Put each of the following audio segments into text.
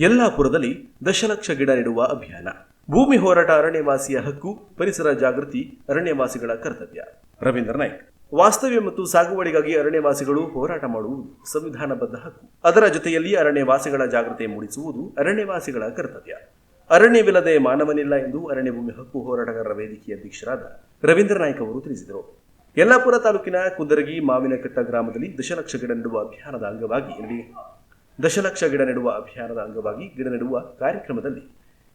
ಯಲ್ಲಾಪುರದಲ್ಲಿ ದಶಲಕ್ಷ ಗಿಡ ನೆಡುವ ಅಭಿಯಾನ. ಭೂಮಿ ಹೋರಾಟ ಅರಣ್ಯವಾಸಿಯ ಹಕ್ಕು, ಪರಿಸರ ಜಾಗೃತಿ, ಅರಣ್ಯವಾಸಿಗಳ ಕರ್ತವ್ಯ. ರವೀಂದ್ರ ನಾಯ್ಕ್. ವಾಸ್ತವ್ಯ ಮತ್ತು ಸಾಗುವಳಿಗಾಗಿ ಅರಣ್ಯವಾಸಿಗಳು ಹೋರಾಟ ಮಾಡುವುದು ಸಂವಿಧಾನಬದ್ಧ ಹಕ್ಕು. ಅದರ ಜೊತೆಯಲ್ಲಿ ಅರಣ್ಯವಾಸಿಗಳ ಜಾಗೃತಿ ಮೂಡಿಸುವುದು ಅರಣ್ಯವಾಸಿಗಳ ಕರ್ತವ್ಯ. ಅರಣ್ಯವಿಲ್ಲದೆ ಮಾನವನಿಲ್ಲ ಎಂದು ಅರಣ್ಯ ಭೂಮಿ ಹಕ್ಕು ಹೋರಾಟಗಾರರ ವೇದಿಕೆಯ ಅಧ್ಯಕ್ಷರಾದ ರವೀಂದ್ರ ನಾಯ್ಕ್ ಅವರು ತಿಳಿಸಿದರು. ಯಲ್ಲಾಪುರ ತಾಲೂಕಿನ ಕುಂದರಗಿ ಮಾವಿನಕಟ್ಟ ಗ್ರಾಮದಲ್ಲಿ ದಶಲಕ್ಷ ಗಿಡ ನೆಡುವ ಅಭಿಯಾನದ ಅಂಗವಾಗಿ ದಶಲಕ್ಷ ಗಿಡ ನೆಡುವ ಅಭಿಯಾನದ ಅಂಗವಾಗಿ ಗಿಡ ನೆಡುವ ಕಾರ್ಯಕ್ರಮದಲ್ಲಿ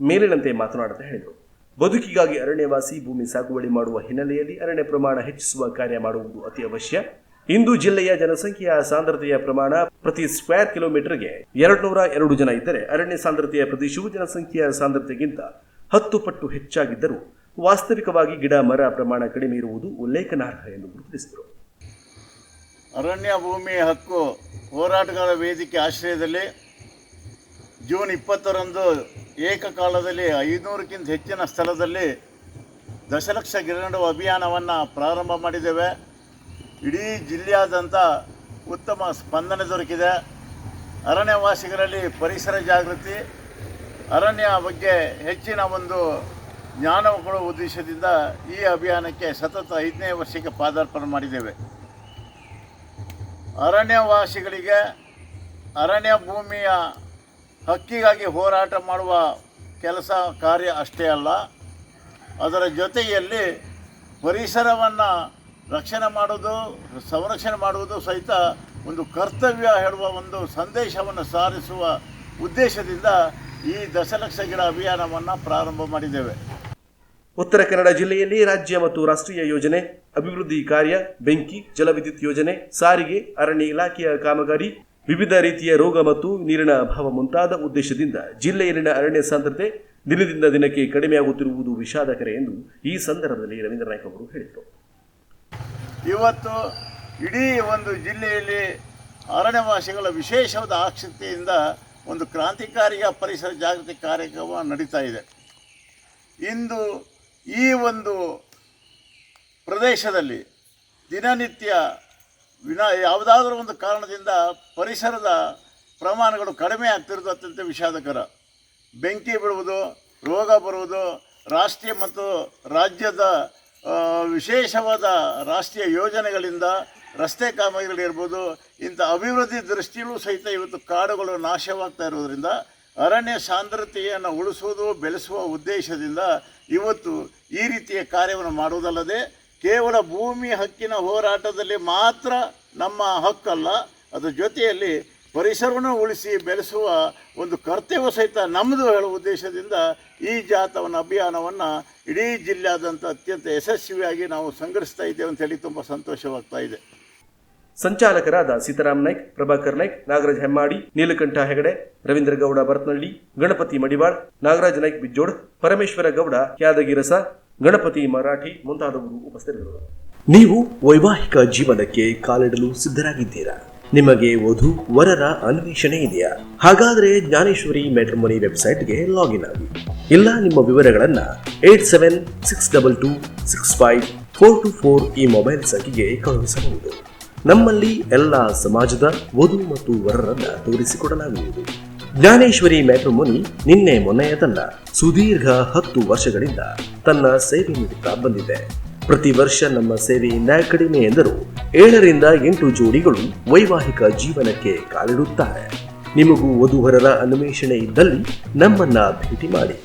ಮೇಲಿನಂತೆ ಮಾತನಾಡುತ್ತಾ ಹೇಳಿದರು. ಬದುಕಿಗಾಗಿ ಅರಣ್ಯವಾಸಿ ಭೂಮಿ ಸಾಗುವಳಿ ಮಾಡುವ ಹಿನ್ನೆಲೆಯಲ್ಲಿ ಅರಣ್ಯ ಪ್ರಮಾಣ ಹೆಚ್ಚಿಸುವ ಕಾರ್ಯ ಮಾಡುವುದು ಅತಿ ಅವಶ್ಯ. ಇಂದು ಜಿಲ್ಲೆಯ ಜನಸಂಖ್ಯೆಯ ಸಾಂದ್ರತೆಯ ಪ್ರಮಾಣ ಪ್ರತಿ ಸ್ಕ್ವೇರ್ ಕಿಲೋಮೀಟರ್ಗೆ ಎರಡ್ನೂರ ಎರಡು ಜನ ಇದ್ದರೆ ಅರಣ್ಯ ಸಾಂದ್ರತೆಯ ಪ್ರದೇಶವು ಜನಸಂಖ್ಯೆಯ ಸಾಂದ್ರತೆಗಿಂತ ಹತ್ತು ಪಟ್ಟು ಹೆಚ್ಚಾಗಿದ್ದರೂ ವಾಸ್ತವಿಕವಾಗಿ ಗಿಡ, ಮರ ಪ್ರಮಾಣ ಕಡಿಮೆ ಇರುವುದು ಉಲ್ಲೇಖನಾರ್ಹ ಎಂದು ಗುರುತಿಸಿದರು. ಅರಣ್ಯ ಭೂಮಿ ಹಕ್ಕು ಹೋರಾಟಗಾರ ವೇದಿಕೆ ಆಶ್ರಯದಲ್ಲಿ ಜೂನ್ ಇಪ್ಪತ್ತರಂದು ಏಕಕಾಲದಲ್ಲಿ ಐನೂರಕ್ಕಿಂತ ಹೆಚ್ಚಿನ ಸ್ಥಳದಲ್ಲಿ ದಶಲಕ್ಷ ಗಿಡ ನೆಡುವ ಅಭಿಯಾನವನ್ನು ಪ್ರಾರಂಭ ಮಾಡಿದ್ದೇವೆ. ಇಡೀ ಜಿಲ್ಲೆಯಾದ್ಯಂತ ಉತ್ತಮ ಸ್ಪಂದನೆ ದೊರಕಿದೆ. ಅರಣ್ಯವಾಸಿಗರಲ್ಲಿ ಪರಿಸರ ಜಾಗೃತಿ, ಅರಣ್ಯ ಬಗ್ಗೆ ಹೆಚ್ಚಿನ ಒಂದು ಜ್ಞಾನ ಕೊಡುವ ಉದ್ದೇಶದಿಂದ ಈ ಅಭಿಯಾನಕ್ಕೆ ಸತತ ಐದನೇ ವರ್ಷಕ್ಕೆ ಪಾದಾರ್ಪಣೆ ಮಾಡಿದ್ದೇವೆ. ಅರಣ್ಯವಾಸಿಗಳಿಗೆ ಅರಣ್ಯ ಭೂಮಿಯ ಹಕ್ಕಿಗಾಗಿ ಹೋರಾಟ ಮಾಡುವ ಕೆಲಸ ಕಾರ್ಯ ಅಷ್ಟೇ ಅಲ್ಲ, ಅದರ ಜೊತೆಯಲ್ಲಿ ಪರಿಸರವನ್ನು ರಕ್ಷಣೆ ಮಾಡುವುದು, ಸಂರಕ್ಷಣೆ ಮಾಡುವುದು ಸಹಿತ ಒಂದು ಕರ್ತವ್ಯ ಹೇಳುವ ಒಂದು ಸಂದೇಶವನ್ನು ಸಾರಿಸುವ ಉದ್ದೇಶದಿಂದ ಈ ದಶಲಕ್ಷ ಗಿಡ ಅಭಿಯಾನವನ್ನು ಪ್ರಾರಂಭ ಮಾಡಿದ್ದೇವೆ. ಉತ್ತರ ಕನ್ನಡ ಜಿಲ್ಲೆಯಲ್ಲಿ ರಾಜ್ಯ ಮತ್ತು ರಾಷ್ಟ್ರೀಯ ಯೋಜನೆ, ಅಭಿವೃದ್ಧಿ ಕಾರ್ಯ, ಬೆಂಕಿ, ಜಲವಿದ್ಯುತ್ ಯೋಜನೆ, ಸಾರಿಗೆ, ಅರಣ್ಯ ಇಲಾಖೆಯ ಕಾಮಗಾರಿ, ವಿವಿಧ ರೀತಿಯ ರೋಗ ಮತ್ತು ನೀರಿನ ಅಭಾವ ಮುಂತಾದ ಉದ್ದೇಶದಿಂದ ಜಿಲ್ಲೆಯಲ್ಲಿನ ಅರಣ್ಯ ಸಾಂದ್ರತೆ ದಿನದಿಂದ ದಿನಕ್ಕೆ ಕಡಿಮೆಯಾಗುತ್ತಿರುವುದು ವಿಷಾದಕರ ಎಂದು ಈ ಸಂದರ್ಭದಲ್ಲಿ ರವೀಂದ್ರ ನಾಯ್ಕ ಅವರು ಹೇಳಿದರು. ಇವತ್ತು ಇಡೀ ಒಂದು ಜಿಲ್ಲೆಯಲ್ಲಿ ಅರಣ್ಯವಾಸಿಗಳ ವಿಶೇಷವಾದ ಆಸಕ್ತಿಯಿಂದ ಒಂದು ಕ್ರಾಂತಿಕಾರಿಯ ಪರಿಸರ ಜಾಗೃತಿ ಕಾರ್ಯಕ್ರಮ ನಡೀತಾ ಇದೆ. ಇಂದು ಈ ಒಂದು ಪ್ರದೇಶದಲ್ಲಿ ದಿನನಿತ್ಯ ವಿನ ಯಾವುದಾದ್ರೂ ಒಂದು ಕಾರಣದಿಂದ ಪರಿಸರದ ಪ್ರಮಾಣಗಳು ಕಡಿಮೆ ಆಗ್ತಿರೋದು ಅತ್ಯಂತ ವಿಷಾದಕರ. ಬೆಂಕಿ ಬಿಡುವುದು ರೋಗ ಬರುವುದು, ರಾಷ್ಟ್ರೀಯ ಮತ್ತು ರಾಜ್ಯದ ವಿಶೇಷವಾದ ರಾಷ್ಟ್ರೀಯ ಯೋಜನೆಗಳಿಂದ ರಸ್ತೆ ಕಾಮಗಾರಿಗಳಿರ್ಬೋದು, ಇಂಥ ಅಭಿವೃದ್ಧಿ ದೃಷ್ಟಿಯಲ್ಲೂ ಸಹಿತ ಇವತ್ತು ಕಾಡುಗಳು ನಾಶವಾಗ್ತಾ ಇರೋದರಿಂದ ಅರಣ್ಯ ಸಾಂದ್ರತೆಯನ್ನು ಉಳಿಸುವುದು ಬೆಳೆಸುವ ಉದ್ದೇಶದಿಂದ ಇವತ್ತು ಈ ರೀತಿಯ ಕಾರ್ಯವನ್ನು ಮಾಡುವುದಲ್ಲದೆ ಕೇವಲ ಭೂಮಿ ಹಕ್ಕಿನ ಹೋರಾಟದಲ್ಲಿ ಮಾತ್ರ ನಮ್ಮ ಹಕ್ಕಲ್ಲ, ಅದರ ಜೊತೆಯಲ್ಲಿ ಪರಿಸರವನ್ನು ಉಳಿಸಿ ಬೆಳೆಸುವ ಒಂದು ಕರ್ತವ್ಯ ಸಹಿತ ನಮ್ಮದು ಹೇಳುವ ಉದ್ದೇಶದಿಂದ ಈ ಜಾತವನ ಅಭಿಯಾನವನ್ನು ಇಡೀ ಜಿಲ್ಲೆಯಾದಂಥ ಅತ್ಯಂತ ಯಶಸ್ವಿಯಾಗಿ ನಾವು ಸಂಘಟಿಸ್ತಾ ಇದ್ದೇವೆ ಅಂತ ಹೇಳಿ ತುಂಬ ಸಂತೋಷವಾಗ್ತಾ ಇದೆ. ಸಂಚಾಲಕರಾದ ಸೀತಾರಾಮ್ ನಾಯ್ಕ್, ಪ್ರಭಾಕರ್ ನಾಯ್ಕ್, ನಾಗರಾಜ್ ಹೆಮ್ಮಾಡಿ, ನೀಲಕಂಠ ಹೆಗಡೆ, ರವೀಂದ್ರ ಗೌಡ ಭರತ್ನಳ್ಳಿ, ಗಣಪತಿ ಮಡಿವಾಳ್, ನಾಗರಾಜ್ ನಾಯ್ಕ್ ಬಿಜ್ಜೋಡ್, ಪರಮೇಶ್ವರ ಗೌಡ ಯಾದಗಿರಸ, ಗಣಪತಿ ಮರಾಠಿ ಮುಂತಾದವರು ಉಪಸ್ಥಿತರಿದ್ದರು. ನೀವು ವೈವಾಹಿಕ ಜೀವನಕ್ಕೆ ಕಾಲಿಡಲು ಸಿದ್ಧರಾಗಿದ್ದೀರಾ? ನಿಮಗೆ ವಧು ವರರ ಅನ್ವೇಷಣೆ ಇದೆಯಾ? ಹಾಗಾದ್ರೆ ಜ್ಞಾನೇಶ್ವರಿ ಮೆಟ್ರಮನಿ ವೆಬ್ಸೈಟ್ಗೆ ಲಾಗಿನ್ ಆಗಿ. ಇಲ್ಲ, ನಿಮ್ಮ ವಿವರಗಳನ್ನು eight seven six double two six five four two four ಈ ಮೊಬೈಲ್ ಸಂಖ್ಯೆಗೆ ಕಳುಹಿಸಬಹುದು. ನಮ್ಮಲ್ಲಿ ಎಲ್ಲ ಸಮಾಜದ ವಧು ಮತ್ತು ವರರನ್ನ ತೋರಿಸಿಕೊಡಲಾಗುವುದು. ಜ್ಞಾನೇಶ್ವರಿ ಮ್ಯಾಟ್ರಿಮೋನಿ ನಿನ್ನೆ ಮೊನ್ನೆಯದಲ್ಲ ಸುದೀರ್ಘ ಹತ್ತು ವರ್ಷಗಳಿಂದ ತನ್ನ ಸೇವೆ ನೀಡುತ್ತಾ ಬಂದಿದೆ. ಪ್ರತಿ ವರ್ಷ ನಮ್ಮ ಸೇವೆಯಿಂದ ಕಡಿಮೆ ಎಂದರೂ. ಏಳರಿಂದ ಎಂಟು ಜೋಡಿಗಳು ವೈವಾಹಿಕ ಜೀವನಕ್ಕೆ ಕಾಲಿಡುತ್ತಾರೆ. ನಿಮಗೂ ವಧುವರರ ಅನ್ವೇಷಣೆ ಇದ್ದಲ್ಲಿ ನಮ್ಮನ್ನ ಭೇಟಿ ಮಾಡಿ.